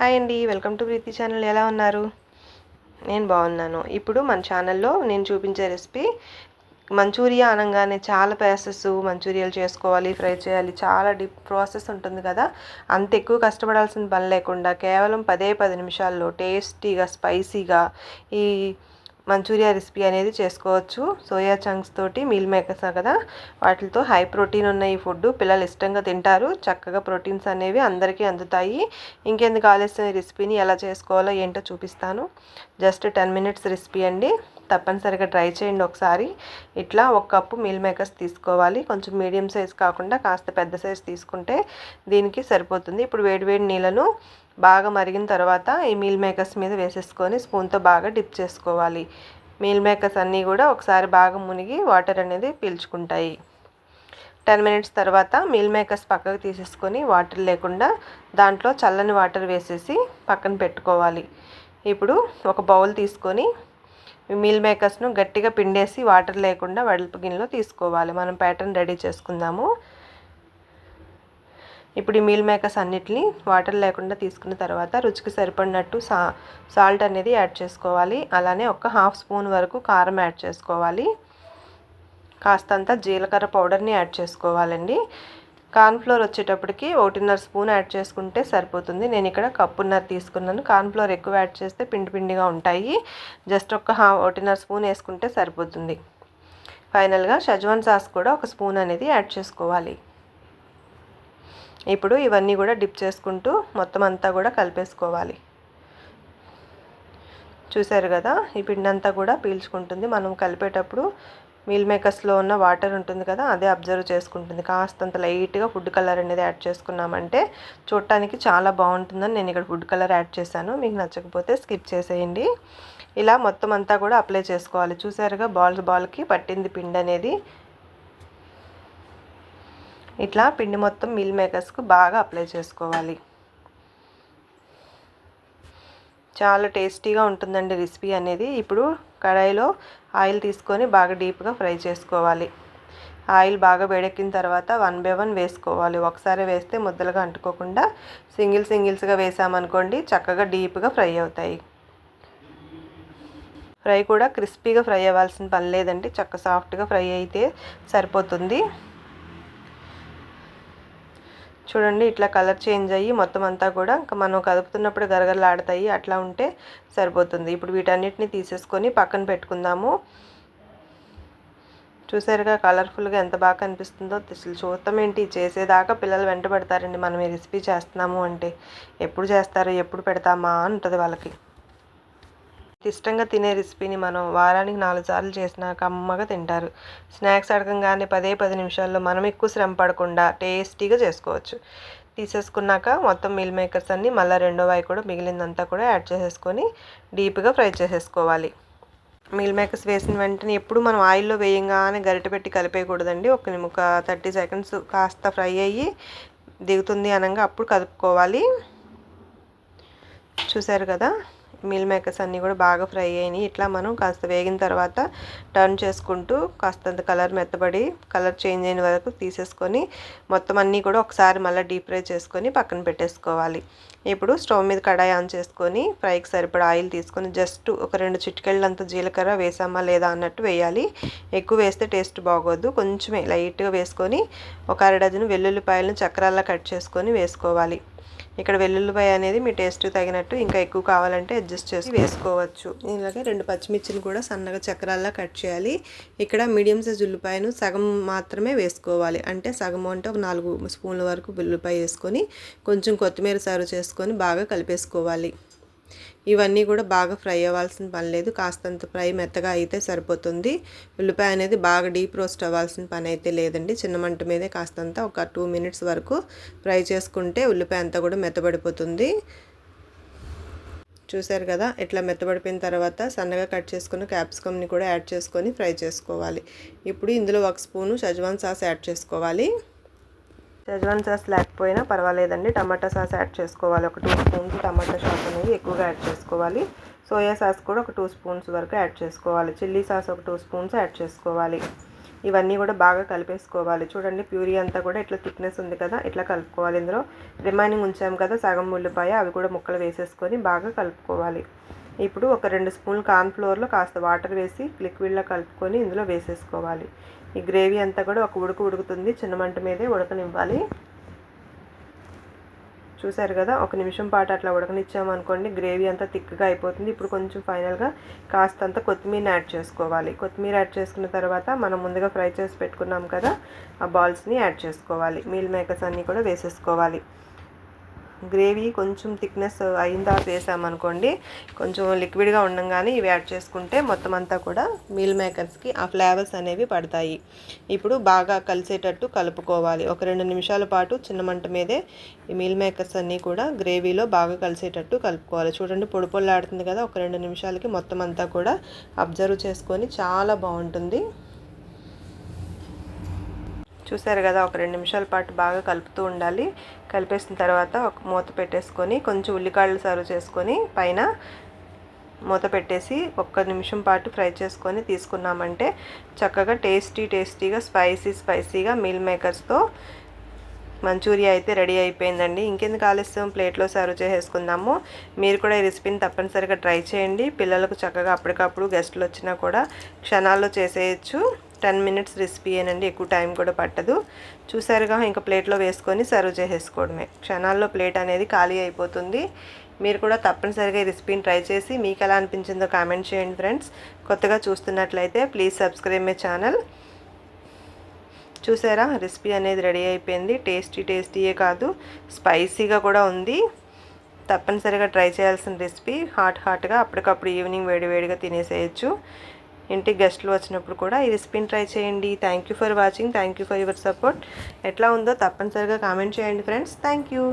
Hi అండి welcome to Preethi channel. ఎలా ఉన్నారు? నేను బాగున్నాను. ఇప్పుడు మన ఛానల్లో నేను చూపించే రెసిపీ మంచూరియా అనగానే చాలా ప్రాసెస్ మంచూరియాలు చేసుకోవాలి ఫ్రై చేయాలి. చాలా డిప్ ప్రాసెస్ ఉంటుంది కదా. అంత ఎక్కువ కష్టపడాల్సిన పని లేకుండా కేవలం పదే పది నిమిషాల్లో టేస్టీగా స్పైసీగా ఈ మంచూరియా రెసిపీ అనేది చేసుకోవచ్చు. సోయా చంక్స్ తోటి మీల్ మేకర్స్ కదా? వాటితో హై ప్రోటీన్ ఉన్న ఈ ఫుడ్ పిల్లలు ఇష్టంగా తింటారు. చక్కగా ప్రోటీన్స్ అనేవి అందరికీ అందుతాయి. ఇంకెందుకు ఆలస్యం ఈ రెసిపీని ఎలా చేసుకోవాలో ఏంటో చూపిస్తాను. జస్ట్ టెన్ మినిట్స్ రెసిపీ అండి. తప్పనిసరిగా ట్రై చేయండి ఒకసారి. ఇట్లా ఒక కప్పు మీల్ మేకర్స్ తీసుకోవాలి. కొంచెం మీడియం సైజ్ కాకుండా కాస్త పెద్ద సైజ్ తీసుకుంటే దీనికి సరిపోతుంది. ఇప్పుడు వేడివేడి నీళ్ళను బాగా మరిగిన తర్వాత ఈ మీల్ మేకర్స్ మీద వేసేసుకొని స్పూన్తో బాగా డిప్ చేసుకోవాలి. మీల్ మేకర్స్ అన్నీ కూడా ఒకసారి బాగా మునిగి వాటర్ అనేది పీల్చుకుంటాయి. టెన్ మినిట్స్ తర్వాత మీల్ మేకర్స్ పక్కకు తీసేసుకొని వాటర్ లేకుండా దాంట్లో చల్లని వాటర్ వేసేసి పక్కన పెట్టుకోవాలి. ఇప్పుడు ఒక బౌల్ తీసుకొని మీల్ మేకర్స్ను గట్టిగా పిండేసి వాటర్ లేకుండా వడల్పు గిన్నెలో తీసుకోవాలి. మనం ప్యాటర్న్ రెడీ చేసుకుందాము. ఇప్పుడు ఈ మీల్ మేకర్స్ అన్నిటిని వాటర్ లేకుండా తీసుకున్న తర్వాత రుచికి సరిపడినట్టు సా సాల్ట్ అనేది యాడ్ చేసుకోవాలి. అలానే ఒక హాఫ్ స్పూన్ వరకు కారం యాడ్ చేసుకోవాలి. కాస్తంత జీలకర్ర పౌడర్ని యాడ్ చేసుకోవాలండి. కార్న్ఫ్లోర్ వచ్చేటప్పటికి ఒకటిన్నర స్పూన్ యాడ్ చేసుకుంటే సరిపోతుంది. నేను ఇక్కడ కప్పున్నర తీసుకున్నాను. కార్న్ఫ్లోర్ ఎక్కువ యాడ్ చేస్తే పిండి పిండిగా ఉంటాయి. జస్ట్ ఒక ఒకటిన్నర స్పూన్ వేసుకుంటే సరిపోతుంది. ఫైనల్గా షజ్వాన్ సాస్ కూడా ఒక స్పూన్ అనేది యాడ్ చేసుకోవాలి. ఇప్పుడు ఇవన్నీ కూడా డిప్ చేసుకుంటూ మొత్తం అంతా కూడా కలిపేసుకోవాలి. చూసారు కదా? ఈ పిండి అంతా కూడా పీల్చుకుంటుంది. మనం కలిపేటప్పుడు మీల్ మేకర్స్లో ఉన్న వాటర్ ఉంటుంది కదా అదే అబ్జర్వ్ చేసుకుంటుంది. కాస్తంత లైట్గా ఫుడ్ కలర్ అనేది యాడ్ చేసుకున్నామంటే చూడటానికి చాలా బాగుంటుందని నేను ఇక్కడ ఫుడ్ కలర్ యాడ్ చేశాను. మీకు నచ్చకపోతే స్కిప్ చేసేయండి. ఇలా మొత్తం అంతా కూడా అప్లై చేసుకోవాలి. చూసారుగా బాల్ బాల్కి పట్టింది పిండి అనేది. ఇట్లా పిండి మొత్తం మీల్ మేకర్స్కు బాగా అప్లై చేసుకోవాలి. చాలా టేస్టీగా ఉంటుందండి రెసిపీ అనేది. ఇప్పుడు కడాయిలో ఆయిల్ తీసుకొని బాగా డీప్గా ఫ్రై చేసుకోవాలి. ఆయిల్ బాగా వేడెక్కిన తర్వాత వన్ బై వన్ వేసుకోవాలి. ఒకసారి వేస్తే ముద్దలుగా అంటుకోకుండా సింగిల్ సింగిల్స్గా వేసామనుకోండి చక్కగా డీప్గా ఫ్రై అవుతాయి. ఫ్రై కూడా క్రిస్పీగా ఫ్రై అవ్వాల్సిన పని లేదండి. చక్క సాఫ్ట్గా ఫ్రై అయితే సరిపోతుంది. చూడండి ఇట్లా కలర్ చేంజ్ అయ్యి మొత్తం అంతా కూడా ఇంకా మనం కదుపుతున్నప్పుడు గరగరలాడతాయి అట్లా ఉంటే సరిపోతుంది. ఇప్పుడు వీటన్నిటిని తీసేసుకొని పక్కన పెట్టుకుందాము. చూసారుగా కలర్ఫుల్గా ఎంత బాగా కనిపిస్తుందో అసలు చూస్తాం ఏంటి? చేసేదాకా పిల్లలు వెంటబడతారండి మనం ఈ రెసిపీ చేస్తున్నాము అంటే. ఎప్పుడు చేస్తారు ఎప్పుడు పెడతామా ఉంటుంది వాళ్ళకి. ఇష్టంగా తినే రెసిపీని మనం వారానికి నాలుగు సార్లు చేసినాక అమ్మగా తింటారు. స్నాక్స్ అడగంగానే పదే పది నిమిషాల్లో మనం ఎక్కువ శ్రమ పడకుండా టేస్టీగా చేసుకోవచ్చు. తీసేసుకున్నాక మొత్తం మిల్ మేకర్స్ అన్నీ మళ్ళీ రెండో వాయి కూడా మిగిలిందంతా కూడా యాడ్ చేసేసుకొని డీప్గా ఫ్రై చేసేసుకోవాలి. మిల్ మేకర్స్ వేసిన వెంటనే ఎప్పుడు మనం ఆయిల్లో వేయంగానే గరిట పెట్టి కలిపేయకూడదండి. ఒక ఒక థర్టీ సెకండ్స్ కాస్త ఫ్రై అయ్యి దిగుతుంది అనగా అప్పుడు కలుపుకోవాలి. చూసారు కదా? మీల్ మేకర్స్ అన్నీ కూడా బాగా ఫ్రై అయినాయి. ఇట్లా మనం కాస్త వేగిన తర్వాత టర్న్ చేసుకుంటూ కాస్తంత కలర్ మెత్తబడి కలర్ చేంజ్ అయిన వరకు తీసేసుకొని మొత్తం అన్నీ కూడా ఒకసారి మళ్ళీ డీప్ ఫ్రై చేసుకొని పక్కన పెట్టేసుకోవాలి. ఇప్పుడు స్టవ్ మీద కడాయి ఆన్ చేసుకొని ఫ్రైకి సరిపడా ఆయిల్ తీసుకొని జస్ట్ ఒక రెండు చిటికెళ్ళంత జీలకర్ర వేసామా లేదా అన్నట్టు వేయాలి. ఎక్కువ వేస్తే టేస్ట్ బాగోద్దు కొంచెమే లైట్గా వేసుకొని ఒక అర డజన్ వెల్లుల్లిపాయలను చక్రాల్లో కట్ చేసుకొని వేసుకోవాలి. ఇక్కడ వెల్లుల్లిపాయ అనేది మీ టేస్ట్ తగినట్టు ఇంకా ఎక్కువ కావాలంటే అడ్జస్ట్ చేసి వేసుకోవచ్చు. ఇలాగే రెండు పచ్చిమిర్చిని కూడా సన్నగా చక్రాల్లా కట్ చేయాలి. ఇక్కడ మీడియం సైజ్ ఉల్లిపాయను సగం మాత్రమే వేసుకోవాలి. అంటే సగం అంటే ఒక నాలుగు స్పూన్ల వరకు ఉల్లిపాయ వేసుకొని కొంచెం కొత్తిమీర సర్వ్ చేసుకొని బాగా కలిపేసుకోవాలి. ఇవన్నీ కూడా బాగా ఫ్రై అవ్వాల్సిన పని లేదు. కాస్తంత ఫ్రై మెత్తగా అయితే సరిపోతుంది. ఉల్లిపాయ అనేది బాగా డీప్ రోస్ట్ అవ్వాల్సిన పని అయితే లేదండి. చిన్న మంట మీదే కాస్తంత ఒక టూ మినిట్స్ వరకు ఫ్రై చేసుకుంటే ఉల్లిపాయ అంతా కూడా మెత్తబడిపోతుంది. చూసారు కదా? ఇట్లా మెత్తబడిపోయిన తర్వాత సన్నగా కట్ చేసుకున్న క్యాప్సికమ్ని కూడా యాడ్ చేసుకొని ఫ్రై చేసుకోవాలి. ఇప్పుడు ఇందులో ఒక స్పూను షజ్వాన్ సాస్ యాడ్ చేసుకోవాలి. షెజ్వాన్ సాస్ లేకపోయినా పర్వాలేదండి. టమాటా సాస్ యాడ్ చేసుకోవాలి. ఒక టూ స్పూన్స్ టమాటా సాస్ అనేది ఎక్కువగా యాడ్ చేసుకోవాలి. సోయా సాస్ కూడా ఒక టూ స్పూన్స్ వరకు యాడ్ చేసుకోవాలి. చిల్లీ సాస్ ఒక టూ స్పూన్స్ యాడ్ చేసుకోవాలి. ఇవన్నీ కూడా బాగా కలిపేసుకోవాలి. చూడండి ప్యూరీ అంతా కూడా ఇట్లా థిక్నెస్ ఉంది కదా ఇట్లా కలుపుకోవాలి ఇందులో. రిమైనింగ్ ఉంచాము కదా సగం ఉల్లిపాయ అవి కూడా ముక్కలు వేసేసుకొని బాగా కలుపుకోవాలి. ఇప్పుడు ఒక రెండు స్పూన్లు కార్న్ఫ్లోర్లో కాస్త వాటర్ వేసి లిక్విడ్లో కలుపుకొని ఇందులో వేసేసుకోవాలి. ఈ గ్రేవీ అంతా కూడా ఒక ఉడుకు ఉడుకుతుంది. చిన్న మంట మీదే ఉడకనివ్వాలి. చూసారు కదా ఒక నిమిషం పాటు అట్లా ఉడకనిచ్చామనుకోండి గ్రేవీ అంతా థిక్గా అయిపోతుంది. ఇప్పుడు కొంచెం ఫైనల్గా కాస్తంత కొత్తిమీర యాడ్ చేసుకోవాలి. కొత్తిమీర యాడ్ చేసుకున్న తర్వాత మనం ముందుగా ఫ్రై చేసి పెట్టుకున్నాం కదా ఆ బాల్స్ని యాడ్ చేసుకోవాలి. మీల్ మేకర్స్ అన్నీ కూడా వేసేసుకోవాలి. గ్రేవీ కొంచెం థిక్నెస్ అయిన తర్వాత వేసామనుకోండి కొంచెం లిక్విడ్గా ఉండగానే ఇవి యాడ్ చేసుకుంటే మొత్తం అంతా కూడా మీల్ మేకర్స్కి ఆ ఫ్లేవర్స్ అనేవి పడతాయి. ఇప్పుడు బాగా కలిసేటట్టు కలుపుకోవాలి. ఒక రెండు నిమిషాల పాటు చిన్న మంట మీదే ఈ మీల్ మేకర్స్ అన్నీ కూడా గ్రేవీలో బాగా కలిసేటట్టు కలుపుకోవాలి. చూడండి పొడి పొల్లాడుతుంది కదా ఒక రెండు నిమిషాలకి మొత్తం అంతా కూడా అబ్జర్వ్ చేసుకొని చాలా బాగుంటుంది. చూసారు కదా ఒక రెండు నిమిషాల పాటు బాగా కలుపుతూ ఉండాలి. కలిపేసిన తర్వాత ఒక మూత పెట్టేసుకొని కొంచెం ఉల్లికాయలు సర్వ్ చేసుకొని పైన మూత పెట్టేసి ఒక్క నిమిషం పాటు ఫ్రై చేసుకొని తీసుకున్నామంటే చక్కగా టేస్టీ టేస్టీగా స్పైసీ స్పైసీగా మీల్ మేకర్స్తో మంచూరియా అయితే రెడీ అయిపోయిందండి. ఇంకెందుకు ఆలస్యం? ప్లేట్లో సర్వ్ చేసేసుకుందాము. మీరు కూడా ఈ రెసిపీని తప్పనిసరిగా ట్రై చేయండి. పిల్లలకు చక్కగా అప్పటికప్పుడు గెస్టులు వచ్చినా కూడా క్షణాల్లో చేసేయచ్చు. టెన్ మినిట్స్ రెసిపీ ఏనండి ఎక్కువ టైం కూడా పట్టదు. చూసారుగా ఇంకా ప్లేట్లో వేసుకొని సర్వ్ చేసేసుకోవడమే. క్షణాల్లో ప్లేట్ అనేది ఖాళీ అయిపోతుంది. మీరు కూడా తప్పనిసరిగా ఈ రెసిపీని ట్రై చేసి మీకు ఎలా అనిపించిందో కామెంట్ చేయండి ఫ్రెండ్స్. కొత్తగా చూస్తున్నట్లయితే ప్లీజ్ సబ్స్క్రైబ్ మై ఛానల్. చూసారా రెసిపీ అనేది రెడీ అయిపోయింది. టేస్టీ టేస్టీయే కాదు స్పైసీగా కూడా ఉంది. తప్పనిసరిగా ట్రై చేయాల్సిన రెసిపీ హాట్ హాట్గా అప్పటికప్పుడు ఈవినింగ్ వేడివేడిగా తినేసేయచ్చు. ఇంటికి గెస్ట్లు వచ్చినప్పుడు కూడా ఈ రెసిపీని ట్రై చేయండి. Thank you for watching thank you for your support ఎట్లా ఉందో తప్పనిసరిగా కామెంట్ చేయండి ఫ్రెండ్స్. Thank you